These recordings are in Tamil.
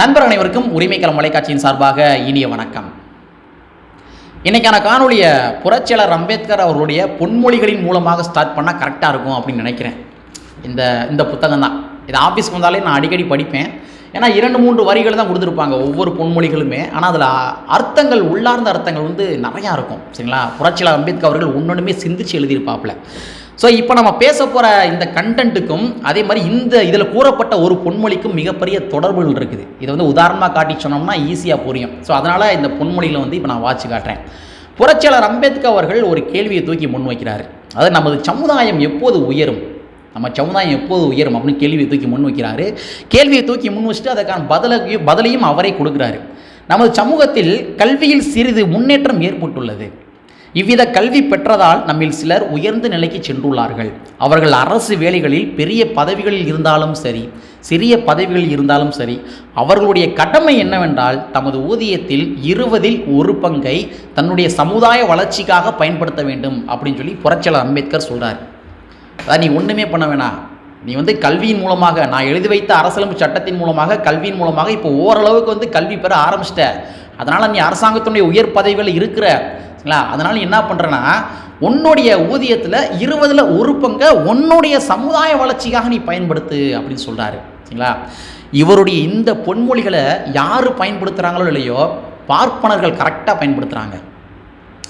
நண்பர் அனைவருக்கும் உரிமைக்களம் தொலைக்காட்சியின் சார்பாக இனிய வணக்கம். இன்னைக்கான காணொலியை புரட்சியாளர் அம்பேத்கர் அவர்களுடைய பொன்மொழிகளின் மூலமாக ஸ்டார்ட் பண்ணால் கரெக்டாக இருக்கும் அப்படின்னு நினைக்கிறேன். இந்த இந்த புத்தகம் தான். இது ஆஃபீஸ்க்கு வந்தாலே நான் அடிக்கடி படிப்பேன். ஏன்னா இரண்டு மூன்று வரிகள் தான் கொடுத்துருப்பாங்க ஒவ்வொரு பொன்மொழிகளுமே. ஆனால் அதில் அர்த்தங்கள் உள்ளார்ந்த அர்த்தங்கள் வந்து நிறையா இருக்கும். சரிங்களா? புரட்சியாளர் அம்பேத்கர் அவர்கள் ஒன்றுமே சிந்திச்சு எழுதியிருப்பாப்புல. ஸோ இப்போ நம்ம பேச போகிற இந்த கண்டென்ட்டுக்கும் அதே மாதிரி இந்த இதில் கூறப்பட்ட ஒரு பொன்மொழிக்கும் மிகப்பெரிய தொடர்புகள் இருக்குது. இதை வந்து உதாரணமாக காட்டி சொன்னோம்னா ஈஸியாக புரியும். ஸோ அதனால் இந்த பொன்மொழியில் வந்து இப்போ நான் வாட்சி காட்டுறேன். புரட்சியாளர் அம்பேத்கர் அவர்கள் ஒரு கேள்வியை தூக்கி முன்வைக்கிறார் அதாவது நமது சமுதாயம் எப்போது உயரும்? நம்ம சமுதாயம் எப்போது உயரும் அப்படின்னு கேள்வியை தூக்கி முன் வைக்கிறாரு. கேள்வியை தூக்கி முன் வச்சுட்டு அதற்கான பதிலையும் பதிலையும் அவரே கொடுக்குறாரு. நமது சமூகத்தில் கல்வியில் சிறிது முன்னேற்றம் ஏற்பட்டுள்ளது. இவ்வித கல்வி பெற்றதால் நம்மில் சிலர் உயர்ந்த நிலைக்கு சென்றுள்ளார்கள். அவர்கள் அரசு வேலைகளில் பெரிய பதவிகளில் இருந்தாலும் சரி சிறிய பதவிகளில் இருந்தாலும் சரி அவர்களுடைய கடமை என்னவென்றால் தமது ஊதியத்தில் இருபதில் ஒரு பங்கை தன்னுடைய சமுதாய வளர்ச்சிக்காக பயன்படுத்த வேண்டும் அப்படின்னு சொல்லி புரட்சியாளர் அம்பேத்கர் சொல்கிறார் அதான் நீ ஒன்றுமே பண்ண வேணாம் நீ வந்து கல்வியின் மூலமாக நான் எழுதி வைத்த அரசியலமைப்பு சட்டத்தின் மூலமாக கல்வியின் மூலமாக இப்போ ஓரளவுக்கு வந்து கல்வி பெற ஆரம்பிச்சிட்ட. அதனால் நீ அரசாங்கத்தினுடைய உயர் பதவிகள் இருக்கிற. சரிங்களா அதனால் நீ என்ன பண்ணுறேன்னா உன்னுடைய ஊதியத்தில் இருபதில் ஒரு பங்கை உன்னுடைய சமுதாய வளர்ச்சிக்காக நீ பயன்படுத்து அப்படின்னு சொல்கிறாரு சரிங்களா? இவருடைய இந்த பொன்மொழிகளை யார் பயன்படுத்துகிறாங்களோ இல்லையோ பார்ப்பனர்கள் கரெக்டாக பயன்படுத்துகிறாங்க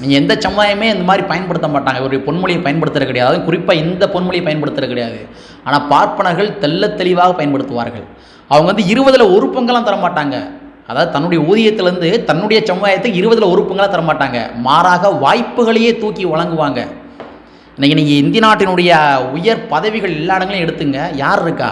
நீங்கள் எந்த சமுதாயமே இந்த மாதிரி பயன்படுத்த மாட்டாங்க. இவருடைய பொன்மொழியை பயன்படுத்துறது கிடையாது. அதுவும் குறிப்பாக இந்த பொன்மொழியை பயன்படுத்துறது கிடையாது. ஆனால் பார்ப்பனர்கள் தெள்ள தெளிவாக பயன்படுத்துவார்கள். அவங்க வந்து இருபதில் ஒரு பங்கெல்லாம் தர மாட்டாங்க அதாவது தன்னுடைய ஊதியத்திலேருந்து தன்னுடைய சமுதாயத்துக்கு இருபதில் ஒரு பங்களாக தரமாட்டாங்க. மாறாக வாய்ப்புகளையே தூக்கி வழங்குவாங்க. இன்றைக்கி நீங்கள் இந்திய நாட்டினுடைய உயர் பதவிகள் எல்லா இடங்களையும் எடுத்துங்க. யார் இருக்கா?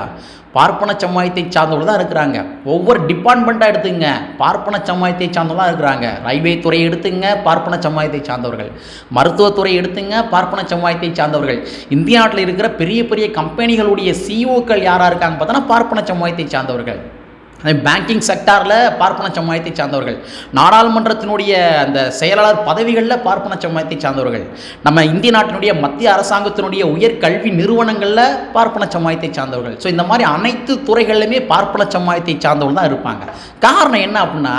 பார்ப்பன சமுதாயத்தை சார்ந்தவர்கள் தான் இருக்கிறாங்க. ஒவ்வொரு டிபார்ட்மெண்ட்டாக எடுத்துங்க. பார்ப்பன சமுதாயத்தை சார்ந்தவர்கள் தான் இருக்கிறாங்க. ரயில்வே துறை எடுத்துங்க பார்ப்பன சமுதாயத்தை சார்ந்தவர்கள். மருத்துவத்துறை எடுத்துங்க பார்ப்பன சமுதாயத்தை சார்ந்தவர்கள். இந்திய நாட்டில் இருக்கிற பெரிய பெரிய கம்பெனிகளுடைய சிஇஓக்கள் யாராக இருக்காங்க பார்த்தோன்னா பார்ப்பன சமுதாயத்தை சார்ந்தவர்கள். பேங்கிங் செக்டாரில் பார்ப்பன சமுதாயத்தை சார்ந்தவர்கள். நாடாளுமன்றத்தினுடைய அந்த செயலாளர் பதவிகளில் பார்ப்பன சமுதாயத்தை சார்ந்தவர்கள். நம்ம இந்திய நாட்டினுடைய மத்திய அரசாங்கத்தினுடைய உயர் கல்வி நிறுவனங்களில் பார்ப்பன சமுதாயத்தை சார்ந்தவர்கள். ஸோ இந்த மாதிரி அனைத்து துறைகளிலுமே பார்ப்பன சமுதாயத்தை சார்ந்தவர்கள் தான் இருப்பாங்க. காரணம் என்ன அப்படின்னா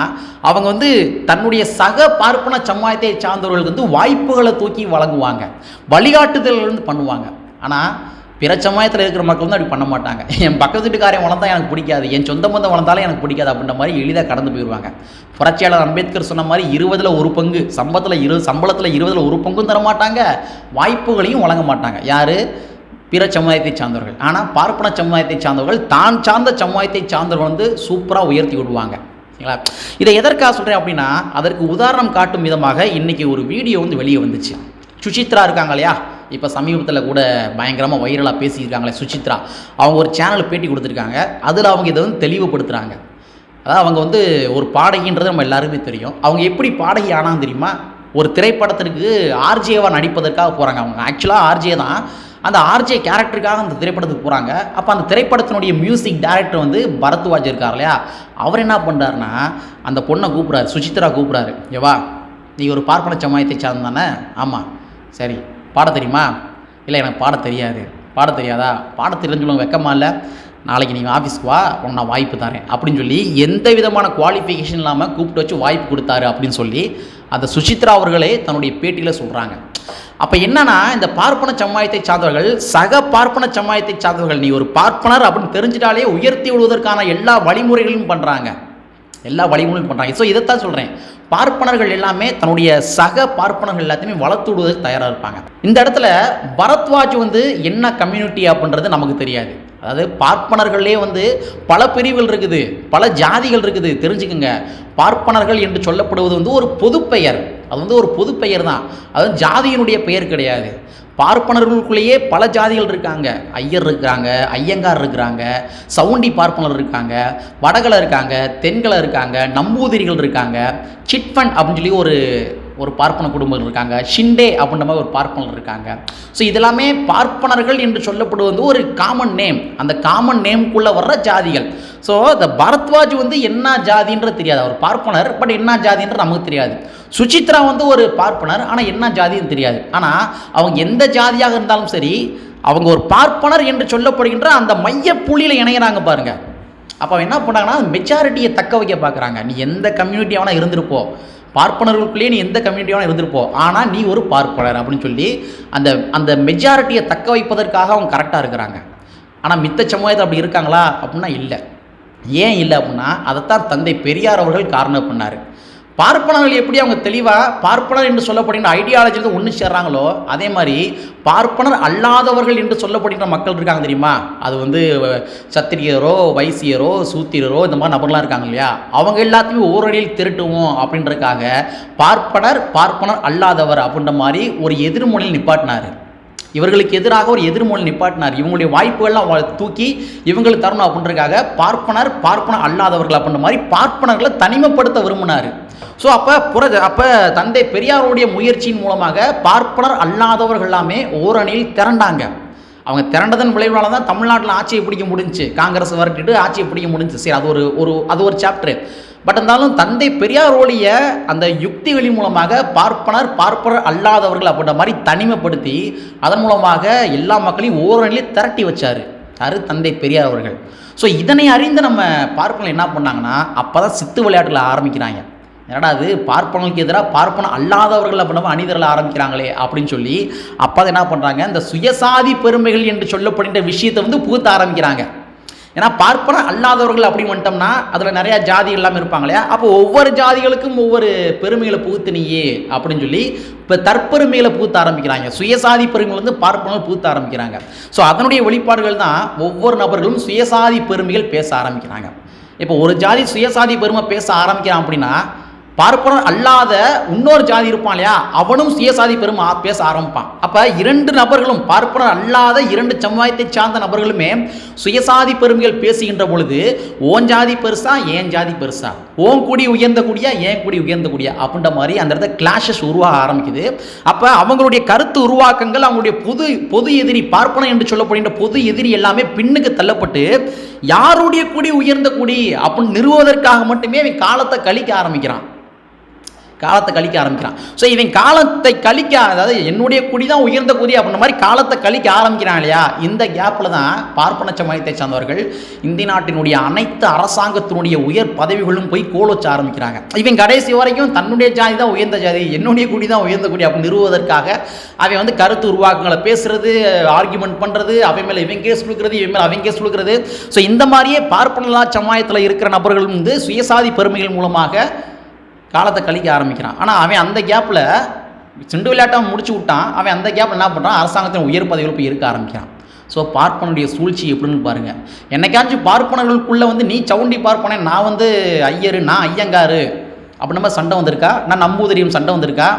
அவங்க வந்து தன்னுடைய சக பார்ப்பன சமுதாயத்தை சார்ந்தவர்களுக்கு வந்து வாய்ப்புகளை தூக்கி வழங்குவாங்க. வழிகாட்டுதல் வந்து பண்ணுவாங்க. ஆனால் பிற சமயத்தில் இருக்கிற மக்கள் வந்து அப்படி பண்ண மாட்டாங்க. என் பக்கத்து வீட்டுக்காரன் வளர்ந்தா எனக்கு பிடிக்காது. என் சொந்த பந்தம் வளர்ந்தாலும் எனக்கு பிடிக்காது அப்படின்ற மாதிரி எளிதாக கடந்து போயிடுவாங்க புரட்சியாளர் அம்பேத்கர் சொன்ன மாதிரி இருபதில் ஒரு பங்கு சம்பளத்தில் இரு சம்பளத்தில் இருபதில் ஒரு பங்கும் தர மாட்டாங்க. வாய்ப்புகளையும் வழங்க மாட்டாங்க. யார்? பிற சமுதாயத்தை சார்ந்தவர்கள். ஆனால் பார்ப்பன சமுதாயத்தை சார்ந்தவர்கள் தான் சார்ந்த சமுதாயத்தை சார்ந்தவர்கள் வந்து சூப்பராக உயர்த்தி விடுவாங்க. சரிங்களா? இதை எதற்காக சொல்கிறேன் அப்படின்னா அதற்கு உதாரணம் காட்டும் விதமாக இன்றைக்கி ஒரு வீடியோ வந்து வெளியே வந்துச்சு. சுசித்ரா இருக்காங்க இல்லையா? இப்போ சமீபத்தில் கூட பயங்கரமாக வைரலாக பேசியிருக்காங்களே சுசித்ரா. அவங்க ஒரு சேனல் பேட்டி கொடுத்துருக்காங்க. அதில் அவங்க இதை வந்து தெளிவுபடுத்துகிறாங்க அதாவது அவங்க வந்து ஒரு பாடகின்றது நம்ம எல்லாருமே தெரியும். அவங்க எப்படி பாடகி ஆனான்னு தெரியுமா? ஒரு திரைப்படத்திற்கு ஆர்ஜேவாக நடிப்பதற்காக போகிறாங்க அவங்க. ஆக்சுவலாக ஆர்ஜே தான். அந்த ஆர்ஜே கேரக்டருக்காக அந்த திரைப்படத்துக்கு போகிறாங்க அப்போ அந்த திரைப்படத்தினுடைய மியூசிக் டைரக்டர் வந்து பரத்வாஜ் இருக்கார் இல்லையா? அவர் என்ன பண்ணுறாருன்னா அந்த பொண்ணை கூப்பிட்றாரு. சுசித்ரா கூப்பிட்றாரு. ஏவா நீ ஒரு பார்ப்பன சமாயத்தை சார்ந்தானே ஆமாம் சரி. பாட தெரியுமா? இல்லை எனக்கு பாட தெரியாது. பாட தெரியாதா? பாட தெரிஞ்சுள்ள வெக்கமா இல்லை. நாளைக்கு நீங்கள் ஆஃபீஸ்க்கு வா உனக்கு நான் வாய்ப்பு தரேன். அப்படின்னு சொல்லி எந்த விதமான குவாலிஃபிகேஷன் இல்லாமல் கூப்பிட்டு வச்சு வாய்ப்பு கொடுத்தாரு அப்படின்னு சொல்லி அந்த சுசித்ரா அவர்களே தன்னுடைய பேட்டியில் சொல்கிறாங்க அப்போ என்னன்னா இந்த பார்ப்பன சமுதாயத்தை சார்ந்தவர்கள் சக பார்ப்பன சமுதாயத்தை சார்ந்தவர்கள் நீ ஒரு பார்ப்பனர் அப்படின்னு தெரிஞ்சிட்டாலே உயர்த்தி விடுவதற்கான எல்லா வழிமுறைகளும் பண்ணுறாங்க எல்லா வழிமுறையும் பண்ணுறாங்க ஸோ இதைத்தான் சொல்கிறேன் பார்ப்பனர்கள் எல்லாமே தன்னுடைய சக பார்ப்பனர்கள் எல்லாத்தையுமே வளர்த்து விடுவதற்கு தயாராக இருப்பாங்க. இந்த இடத்துல பரத்வாஜ் வந்து என்ன கம்யூனிட்டி அப்படின்றது நமக்கு தெரியாது. அதாவது பார்ப்பனர்களே வந்து பல பிரிவுகள் இருக்குது. பல ஜாதிகள் இருக்குது. தெரிஞ்சுக்கோங்க. பார்ப்பனர்கள் என்று சொல்லப்படுவது வந்து ஒரு பொதுப்பெயர். அது வந்து ஒரு பொதுப்பெயர் தான் அது ஜாதியினுடைய பெயர் கிடையாது. பார்ப்பனர்களுக்குள்ளேயே பல ஜாதிகள் இருக்காங்க. ஐயர் இருக்கிறாங்க ஐயங்கார் இருக்கிறாங்க சவுண்டி பார்ப்பனர் இருக்காங்க வடகளை இருக்காங்க தென்களை இருக்காங்க நம்பூதிரிகள் இருக்காங்க. சிட்ஃபண்ட் அப்படின்னு சொல்லி ஒரு ஒரு பார்ப்பன குடும்பங்கள் இருக்காங்க. ஷிண்டே அப்படின்ற மாதிரி ஒரு பார்ப்பனர் இருக்காங்க. ஸோ இதெல்லாமே பார்ப்பனர்கள் என்று சொல்லப்படுவது ஒரு காமன் நேம் அந்த காமன் நேம்குள்ளே வர்ற ஜாதிகள். ஸோ இந்த பரத்வாஜ் வந்து என்ன ஜாதின்றது தெரியாது. அவர் பார்ப்பனர் பட் என்ன ஜாதின்றது நமக்கு தெரியாது. சுசித்ரா வந்து ஒரு பார்ப்பனர் ஆனால் என்ன ஜாதின்னு தெரியாது. ஆனால் அவங்க எந்த ஜாதியாக இருந்தாலும் சரி அவங்க ஒரு பார்ப்பனர் என்று சொல்லப்படுகின்ற அந்த மைய புள்ளியில் இணையிறாங்க பாருங்கள் அப்போ என்ன பண்ணாங்கன்னா மெச்சாரிட்டியை தக்க வைக்க பார்க்குறாங்க. நீ எந்த கம்யூனிட்டியாக வேணால் இருந்திருப்போ. பார்ப்பனர்களுக்குள்ளேயே நீ எந்த கம்யூனிட்டி வேணால் இருந்திருப்போ. ஆனால் நீ ஒரு பார்ப்பனர் அப்படின்னு சொல்லி அந்த அந்த மெஜாரிட்டியை தக்க வைப்பதற்காக அவங்க கரெக்டாக இருக்கிறாங்க. ஆனால் மித்த சமுதாயத்தில் அப்படி இருக்காங்களா? அப்படின்னா இல்லை. ஏன் இல்லை அப்படின்னா அதைத்தான் தந்தை பெரியார் அவர்கள் காரணம் பண்ணார். பார்ப்பனர்கள் எப்படி அவங்க தெளிவாக பார்ப்பனர் என்று சொல்லப்படுகின்ற ஐடியாலஜியில் ஒன்று சேர்றாங்களோ அதே மாதிரி பார்ப்பனர் அல்லாதவர்கள் என்று சொல்லப்படுகின்ற மக்கள் இருக்காங்க தெரியுமா? அது வந்து சத்திரியரோ வைசியரோ சூத்திரரோ இந்த மாதிரி நபர்லாம் இருக்காங்க இல்லையா? அவங்க எல்லாத்தையுமே ஓரடியில் திருட்டுவோம் அப்படின்றதுக்காக பார்ப்பனர் பார்ப்பனர் அல்லாதவர் அப்படின்ற மாதிரி ஒரு எதிர்மொழியில் நிப்பாட்டினார். இவர்களுக்கு எதிராக ஒரு எதிர்மொழி நிப்பாட்டினார். இவங்களுடைய வாய்ப்புகள்லாம் தூக்கி இவங்களுக்கு தரணும் அப்படின்றக்காக பார்ப்பனர் பார்ப்பனர் அல்லாதவர்கள் அப்படின்ற மாதிரி பார்ப்பனர்களை தனிமைப்படுத்த விரும்பினார். ஸோ அப்போ புற அப்போ தந்தை பெரியாருடைய முயற்சியின் மூலமாக பார்ப்பனர் அல்லாதவர்கள் எல்லாமே ஓரணியில் திரண்டாங்க. அவங்க திரண்டதன் விளைவால தான் தமிழ்நாட்டில் ஆட்சியை பிடிக்க முடிஞ்சுச்சு. காங்கிரஸ் வரட்டிட்டு ஆட்சியை பிடிக்க முடிஞ்சுச்சு. சரி அது ஒரு ஒரு அது ஒரு சாப்டர் பட் இருந்தாலும் தந்தை பெரியாரோடைய அந்த யுக்திகளின் மூலமாக பார்ப்பனர் பார்ப்பனர் அல்லாதவர்கள் அப்படின்ற மாதிரி தனிமைப்படுத்தி அதன் மூலமாக எல்லா மக்களையும் ஓரணிலே திரட்டி வச்சார். யார்? தந்தை பெரியார் அவர்கள். ஸோ இதனை அறிந்து நம்ம பார்ப்பனர் என்ன பண்ணாங்கன்னா அப்போ தான் சித்து விளையாட்டுகளை ஆரம்பிக்கிறாங்க. என்னடா அது பார்ப்பனர்களுக்கு எதிராக பார்ப்பனம் அல்லாதவர்கள் அப்படின்னா அணிதரல ஆரம்பிக்கிறாங்களே அப்படின்னு சொல்லி அப்போ என்ன பண்ணுறாங்க இந்த சுயசாதி பெருமைகள் என்று சொல்லப்படுகின்ற விஷயத்தை வந்து புகுத்த ஆரம்பிக்கிறாங்க. ஏன்னா பார்ப்பன அல்லாதவர்கள் அப்படின்னு வந்துட்டோம்னா அதில் நிறையா ஜாதி எல்லாம் இருப்பாங்க இல்லையா? அப்போ ஒவ்வொரு ஜாதிகளுக்கும் ஒவ்வொரு பெருமைகளை புகுத்துனியே அப்படின்னு சொல்லி இப்போ தற்பெருமைகளை பூத்த ஆரம்பிக்கிறாங்க. சுயசாதி பெருமைகள் வந்து பார்ப்பனர்கள் பூத்த ஆரம்பிக்கிறாங்க. ஸோ அதனுடைய வெளிப்பாடுகள் தான் ஒவ்வொரு நபர்களும் சுயசாதி பெருமைகள் பேச ஆரம்பிக்கிறாங்க. இப்போ ஒரு ஜாதி சுயசாதி பெருமை பேச ஆரம்பிக்கிறான் அப்படின்னா பார்ப்பனர் அல்லாத இன்னொரு ஜாதி இருப்பான் இல்லையா? அவனும் சுயசாதி பெருமை பேச ஆரம்பிப்பான். அப்போ இரண்டு நபர்களும் பார்ப்பனர் அல்லாத இரண்டு சமுதாயத்தை சார்ந்த நபர்களுமே சுயசாதி பெருமைகள் பேசுகின்ற பொழுது ஓன் ஜாதி பெருசா ஏன் ஜாதி பெருசா? ஓன் குடி உயர்ந்த குடியா ஏன் குடி உயர்ந்த குடியா? அப்படின்ற மாதிரி அந்த இடத்துல கிளாஷஸ் உருவாக ஆரம்பிக்குது. அப்போ அவங்களுடைய கருத்து உருவாக்கங்கள் அவங்களுடைய பொது பொது எதிரி பார்ப்பனம் என்று சொல்லப்படுகின்ற பொது எதிரி எல்லாமே பின்னுக்கு தள்ளப்பட்டு யாருடைய குடி உயர்ந்த குடி? அப்படின்னு நிறுவுவதற்காக மட்டுமே அவன் காலத்தை கழிக்க ஆரம்பிக்கிறான். காலத்தை கழிக்க ஆரம்பிக்கிறான். ஸோ இவன் காலத்தை கழிக்க அதாவது என்னுடைய குடி தான் உயர்ந்த குடி அப்படின்ற மாதிரி காலத்தை கழிக்க ஆரம்பிக்கிறான் இல்லையா? இந்த கேப்பில் தான் பார்ப்பன சமயத்தை சார்ந்தவர்கள் இந்திய நாட்டினுடைய அனைத்து அரசாங்கத்தினுடைய உயர் பதவிகளும் போய் கோல் வச்ச ஆரம்பிக்கிறாங்க. இவன் கடைசி வரைக்கும் தன்னுடைய ஜாதி தான் உயர்ந்த ஜாதி என்னுடைய குடி தான் உயர்ந்த குடி அப்படின்னு நிறுவுவதற்காக அவன் வந்து கருத்து உருவாக்கங்களை பேசுறது ஆர்குமெண்ட் பண்ணுறது அவன் மேலே இவன் கேஸ் கொடுக்குறது இவன் மேலே அவன் கேஸ் கொடுக்குறது. ஸோ இந்த மாதிரியே பார்ப்பனலா சமயத்தில் இருக்கிற நபர்கள் வந்து சுயசாதி பெருமைகள் மூலமாக காலத்தை கழிக்க ஆரம்பிக்கிறான். ஆனால் அவன் அந்த கேப்பில் சிண்டு விளையாட்டை முடிச்சு விட்டான். அவன் அந்த கேப்பில் என்ன பண்ணுறான் அரசாங்கத்தின் உயர் பதவியில் போய் இருக்க ஆரம்பிக்கிறான். ஸோ பார்ப்பனுடைய சூழ்ச்சி எப்படின்னு பாருங்கள் என்னைக்காச்சும் பார்ப்பனர்களுக்குள்ளே வந்து நீ சவுண்டி பார்ப்பனே நான் வந்து ஐயரு நான் ஐயங்காரு. அப்படின்னு மாதிரி சண்டை வந்திருக்கா? நான் நம்பூதிரியும் சண்டை வந்திருக்கா?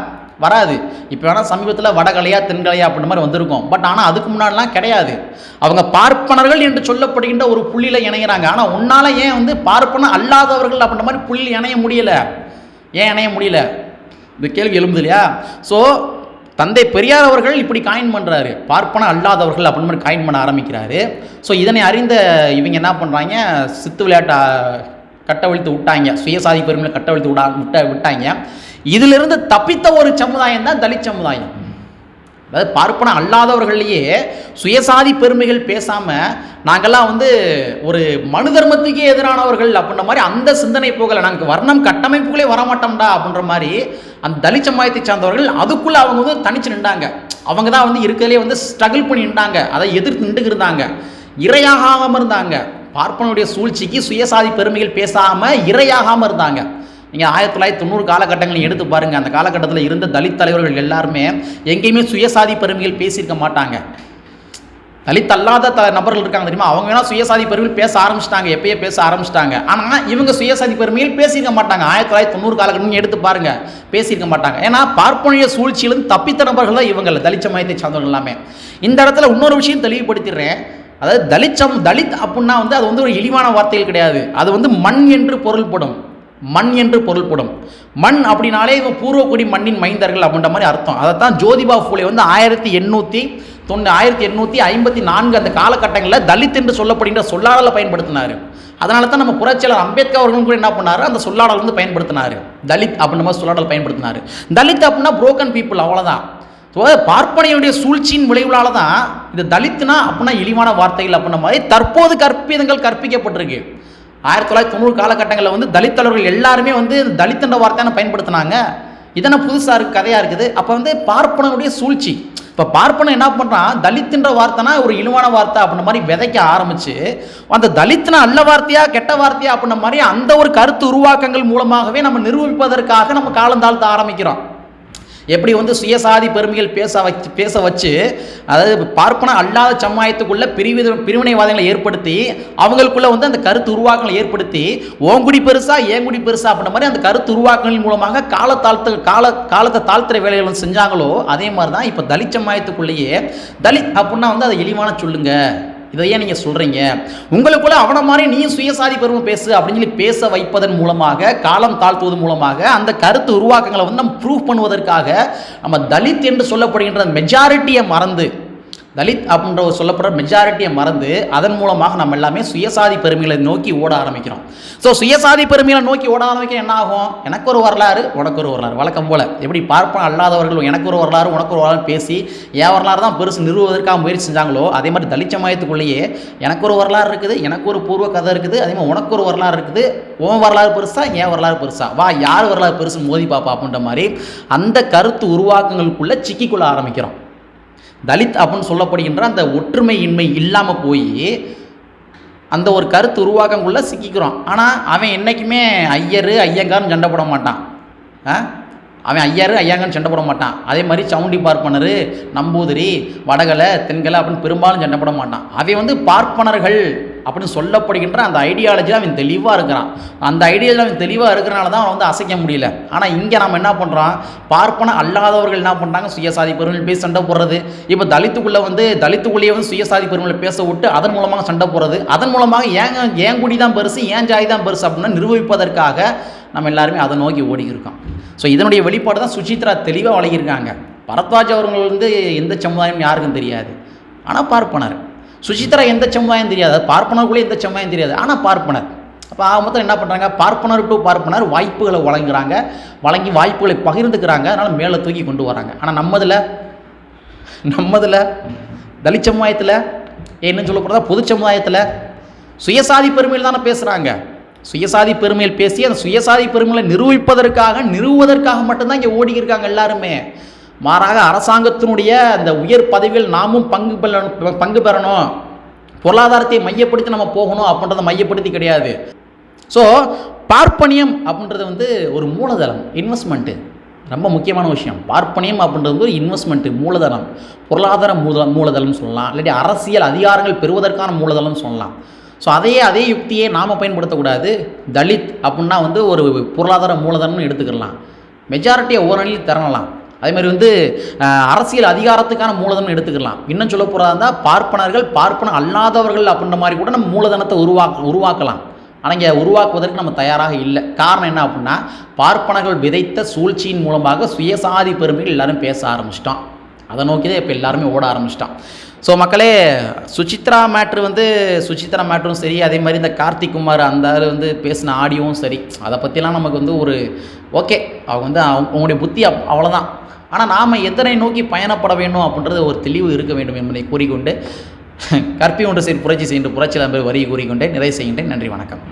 வராது. இப்போ வேணால் சமீபத்தில் வடகலையா தென்கலையா அப்படின்ற மாதிரி வந்திருக்கும். பட் ஆனால் அதுக்கு முன்னாடிலாம் கிடையாது. அவங்க பார்ப்பனர்கள் என்று சொல்லப்படுகின்ற ஒரு புள்ளியில் இணைகிறாங்க ஆனால் உன்னால் ஏன் வந்து பார்ப்பன அல்லாதவர்கள் அப்படின்ற மாதிரி புள்ளி இணைய முடியலை? ஏன் இணைய முடியல? இந்த கேள்வி எழும்புது இல்லையா? ஸோ தந்தை பெரியார் அவர்கள் இப்படி காயின் பண்ணுறாரு பார்ப்பன அல்லாதவர்கள் அப்படின்னு மாதிரி காயின் பண்ண ஆரம்பிக்கிறாரு. ஸோ இதனை அறிந்த இவங்க என்ன பண்ணுறாங்க சித்து விளையாட்டை கட்டவிழ்த்து விட்டாங்க. சுயசாதி பெருமையில் கட்டவிழ்த்து விடா விட்ட விட்டாங்க. இதிலிருந்து தப்பித்த ஒரு சமுதாயம் தான் தலித் சமுதாயம். அதாவது பார்ப்பன அல்லாதவர்களையே சுயசாதி பெருமைகள் பேசாமல் நாங்கள்லாம் வந்து ஒரு மனு தர்மத்துக்கே எதிரானவர்கள் அப்படின்ற மாதிரி அந்த சிந்தனை போகலை. நாங்கள் வர்ணம் கட்டமைப்புகளே வரமாட்டோம்டா அப்படின்ற மாதிரி அந்த தலித் சமுதாயத்தை சார்ந்தவர்கள் அதுக்குள்ளே அவங்க வந்து தனிச்சு நின்றாங்க. அவங்க தான் வந்து இருக்கிறதுலே வந்து ஸ்ட்ரகிள் பண்ணி நின்றாங்க. அதை எதிர்த்து நின்று இருந்தாங்க. இரையாகாமல் இருந்தாங்க. பார்ப்பனுடைய சூழ்ச்சிக்கு சுயசாதி பெருமைகள் பேசாமல் இரையாகாமல் இருந்தாங்க. நீங்கள் ஆயிரத்தி தொள்ளாயிரத்தி தொண்ணூறு காலகட்டங்களையும் எடுத்து பாருங்கள் அந்த காலகட்டத்தில் இருந்த தலித் தலைவர்கள் எல்லாருமே எங்கேயுமே சுயசாதி பெருமைகள் பேசியிருக்க மாட்டாங்க. தலித் அல்லாத த நபர்கள் இருக்காங்க தெரியுமா? அவங்க வேணால் சுயசாதி பெருமையில் பேச ஆரம்பிச்சிட்டாங்க. எப்பயே பேச ஆரம்பிச்சிட்டாங்க. ஆனால் இவங்க சுயசாதி பெருமையில் பேசியிருக்க மாட்டாங்க. ஆயிரத்தி தொள்ளாயிரத்தி தொண்ணூறு காலகட்டம்னு எடுத்து பாருங்கள் பேசியிருக்க மாட்டாங்க. ஏன்னா பார்ப்பனிய சூழ்ச்சியிலிருந்து தப்பித்த நபர்கள் தான் இவங்க தலித் சமயத்தை சார்ந்தவர்கள் எல்லாமே. இந்த இடத்துல இன்னொரு விஷயம் தெளிவுபடுத்திடுறேன். அதாவது தலித் சம் தலித் அப்படின்னா வந்து அது வந்து ஒரு இழிவான வார்த்தைகள் கிடையாது. அது வந்து மண் என்று பொருள்படும். மண் என்று பொருள்படும். மண் அப்படின்னாலே இவன் பூர்வக்குடி மண்ணின் மைந்தர்கள் அப்படின்ற மாதிரி அர்த்தம். அதைத்தான் ஜோதிபா ஃபூலே வந்து ஆயிரத்தி எண்ணூற்றி தொண்ணூ ஆயிரத்தி எண்ணூற்றி ஐம்பத்தி நான்கு அந்த காலகட்டங்களில் தலித் என்று சொல்லப்படுகின்ற சொல்லாடலை பயன்படுத்தினார். அதனால தான் நம்ம புரட்சியாளர் அம்பேத்கர் அவர்களும் கூட என்ன பண்ணார்? அந்த சொல்லாடல் வந்து பயன்படுத்தினார். தலித் அப்படின்ற மாதிரி சொல்லாடல் பயன்படுத்தினார். தலித் அப்படின்னா புரோக்கன் பீப்புள் அவ்வளோதான் ஸோ பார்ப்பனையுடைய சூழ்ச்சியின் விளைவுகளால் தான் இந்த தலித்னா அப்படின்னா இழிவான வார்த்தைகள் அப்படின்ற மாதிரி தற்போது கற்பிதங்கள் கற்பிக்கப்பட்டிருக்கு. ஆயிரத்தி தொள்ளாயிரத்தி தொண்ணூறு காலகட்டங்களில் வந்து தலித் தலைவர்கள் எல்லாருமே வந்து தலித்துன்ற வார்த்தையான பயன்படுத்தினாங்க. இதென்ன புதுசாக இருக்குது கதையாக இருக்குது? அப்போ வந்து பார்ப்பனனுடைய சூழ்ச்சி. இப்போ பார்ப்பனை என்ன பண்ணுறான் தலித்துன்ற வார்த்தைனா ஒரு இழிவான வார்த்தை அப்படின்ற மாதிரி விதைக்க ஆரம்பிச்சு அந்த தலித்துனா அல்ல வார்த்தையா கெட்ட வார்த்தையா அப்படின்ற மாதிரி அந்த ஒரு கருத்து உருவாக்கங்கள் மூலமாகவே நம்ம நிரூபிப்பதற்காக நம்ம காலந்தாழ்த்த ஆரம்பிக்கிறோம். எப்படி வந்து சுயசாதி பெருமைகள் பேச வச்சு பேச வச்சு அதாவது பார்ப்பன அல்லாத சமுதாயத்துக்குள்ள பிரிவித பிரிவினைவாதங்களை ஏற்படுத்தி அவங்களுக்குள்ள வந்து அந்த கருத்து உருவாக்கங்களை ஏற்படுத்தி ஓங்குடி பெருசா ஏங்குடி பெருசா? அப்படின்ற மாதிரி அந்த கருத்து உருவாக்கங்களின் மூலமாக கால தாழ்த்து கால காலத்தை தாழ்த்துற வேலைகள் செஞ்சாங்களோ அதே மாதிரி தான் இப்போ தலித் சமுதாயத்துக்குள்ளேயே தலித் அப்படின்னா வந்து அதை இழிவான சொல்லுங்கள் இதையே நீங்கள் சொல்கிறீங்க உங்களுக்குள்ள அவனை மாதிரி நீ சுயசாதி பெருமை பேசு அப்படின்னு சொல்லி பேச வைப்பதன் மூலமாக காலம் தாழ்த்துவது மூலமாக அந்த கருத்து உருவாக்கங்களை வந்து நம்ம ப்ரூவ் பண்ணுவதற்காக நம்ம தலித் என்று சொல்லப்படுகின்ற மெஜாரிட்டியை மறந்து தலித் அப்படின்ற ஒரு சொல்லப்படுற மெஜாரிட்டியை மறந்து அதன் மூலமாக நம்ம எல்லாமே சுயசாதி பெருமைகளை நோக்கி ஓட ஆரம்பிக்கிறோம். ஸோ சுயசாதி பெருமைகளை நோக்கி ஓட ஆரம்பிக்க என்ன ஆகும்? எனக்கு ஒரு வரலாறு உனக்கு ஒரு வரலாறு. வழக்கம் போல் எப்படி பார்ப்பன அல்லாதவர்கள் எனக்கு ஒரு வரலாறு உனக்கு ஒரு வரலாறு பேசி என் வரலாறு தான் பெருசு நிறுவுவதற்காக முயற்சி செஞ்சாங்களோ அதே மாதிரி தலித் சமயத்துக்குள்ளேயே எனக்கு ஒரு வரலாறு இருக்குது எனக்கு ஒரு பூர்வ கதை இருக்குது அதே மாதிரி உனக்கு ஒரு வரலாறு இருக்குது. உன் வரலாறு பெருசா என் வரலாறு பெருசா? வா யார் வரலாறு பெருசு மோதி பாப்பா அப்படின்ற மாதிரி அந்த கருத்து உருவாக்கங்களுக்குள்ளே சிக்கிக்கொள்ள ஆரம்பிக்கிறோம். தலித் அப்படின்னு சொல்லப்படுகின்ற அந்த ஒற்றுமை இன்மை இல்லாமல் போய் அந்த ஒரு கருத்து உருவாக்கங்குள்ளே சிக்கிக்கிறோம். ஆனால் அவன் என்றைக்குமே ஐயர் ஐயங்கார்னு சண்டை போட மாட்டான். ஆ? அவன் ஐயாரு ஐயாங்கன்னு சண்டை போட மாட்டான். அதே மாதிரி சவுண்டி பார்ப்பனர் நம்பூதிரி வடகலை தென்கலை அப்படின்னு பெரும்பாலும் சண்டை போட மாட்டான். அவன் வந்து பார்ப்பனர்கள். அப்படின்னு சொல்லப்படுகின்ற அந்த ஐடியாலஜியில் அவன் தெளிவாக இருக்கிறான். அந்த ஐடியாலஜியில் அவன் தெளிவாக இருக்கிறனால தான் அவன் வந்து அசைக்க முடியல. ஆனால் இங்கே நம்ம என்ன பண்ணுறோம் பார்ப்பன அல்லாதவர்கள் என்ன பண்ணுறாங்க சுயசாதி பெருமையில் போய் சண்டை போடுறது. இப்போ தலித்துக்குள்ளே வந்து தலித்துக்குள்ளேயே வந்து சுயசாதி பெருமையில் பேச விட்டு அதன் மூலமாக சண்டை போடுறது. அதன் மூலமாக ஏங்க ஏன் குடி தான் பெருசு ஏன் ஜாதி தான் பெருசு அப்படின்னு நிரூபிப்பதற்காக நம்ம எல்லாருமே அதை நோக்கி ஓடி இருக்கோம். ஸோ இதனுடைய வெளிப்பாடு தான் சுசித்ரா தெளிவாக வழங்கியிருக்காங்க. பரத்வாஜ் அவர்கள் வந்து எந்த சமுதாயம் யாருக்கும் தெரியாது. ஆனால் பார்ப்பனர். சுசித்ரா எந்த சமுதாயம் தெரியாது. பார்ப்பனருக்குள்ளே எந்த சமுதாயம் தெரியாது. ஆனால் பார்ப்பனர். அப்போ ஆக மொத்தம் என்ன பண்ணுறாங்க பார்ப்பனர் டு பார்ப்பனர் வாய்ப்புகளை வழங்குறாங்க. வழங்கி வாய்ப்புகளை பகிர்ந்துக்கிறாங்க. அதனால் மேலே தூக்கி கொண்டு வராங்க ஆனால் நம்மதில் நம்மதில் தலித் சமுதாயத்தில் என்னன்னு சொல்ல போகிறதா பொது சமுதாயத்தில் சுயசாதி பெருமையில் தானே பேசுகிறாங்க சுயசாதி பெருமையில் பேசி அந்த சுயசாதி பெருமையில் நிரூபிப்பதற்காக நிறுவுவதற்காக மட்டும்தான் இங்கே ஓடி இருக்காங்க எல்லாருமே. மாறாக அரசாங்கத்தினுடைய அந்த உயர் பதவியில் நாமும் பங்கு பெறணும் பங்கு பெறணும். பொருளாதாரத்தை மையப்படுத்தி நம்ம போகணும் அப்படின்றத மையப்படுத்தி கிடையாது. ஸோ பார்ப்பனியம் அப்படின்றது வந்து ஒரு மூலதனம் இன்வெஸ்ட்மெண்ட்டு ரொம்ப முக்கியமான விஷயம். பார்ப்பனியம் அப்படின்றது வந்து ஒரு இன்வெஸ்ட்மெண்ட்டு மூலதனம். பொருளாதார மூல மூலதனம் சொல்லலாம். இல்லாட்டி அரசியல் அதிகாரங்கள் பெறுவதற்கான மூலதனம் சொல்லலாம். ஸோ அதையே அதே யுக்தியை நாம் பயன்படுத்தக்கூடாது. தலித் அப்படின்னா வந்து ஒரு பொருளாதார மூலதனம்னு எடுத்துக்கலாம். மெஜாரிட்டியை ஓரணியில் திறனலாம் அதே மாதிரி வந்து அரசியல் அதிகாரத்துக்கான மூலதனம் எடுத்துக்கலாம். இன்னும் சொல்ல போகிறதா இருந்தால் பார்ப்பனர்கள் பார்ப்பன அல்லாதவர்கள் அப்படின்ற மாதிரி கூட நம்ம மூலதனத்தை உருவாக்க உருவாக்கலாம். ஆனால் இங்கே உருவாக்குவதற்கு நம்ம தயாராக இல்லை. காரணம் என்ன அப்படின்னா பார்ப்பனர்கள் விதைத்த சூழ்ச்சியின் மூலமாக சுயசாதி பெருமைகள் எல்லாரும் பேச ஆரம்பிச்சிட்டோம். அதை நோக்கி தான் இப்போ எல்லாருமே ஓட ஆரம்பிச்சிட்டான் ஸோ மக்களே சுசித்ரா மேட்ரு வந்து சுசித்ரா மேட்ரும் சரி அதே மாதிரி இந்த கார்த்திக் குமார் அந்த வந்து பேசின ஆடியோவும் சரி. அதை பற்றிலாம் நமக்கு வந்து ஒரு ஓகே அவங்க வந்து அவங்க அவங்களுடைய புத்தி அப் அவ்வளோதான் ஆனால் நாம் எதனை நோக்கி பயணப்பட வேண்டும் அப்படின்றது ஒரு தெளிவு இருக்க வேண்டும் என்பதை கூறிக்கொண்டு கற்பி ஒன்று சரி புரட்சி செய்கின்ற புரட்சியில் வரி கூறிக்கொண்டே நிறைவு செய்கின்றேன். நன்றி வணக்கம்.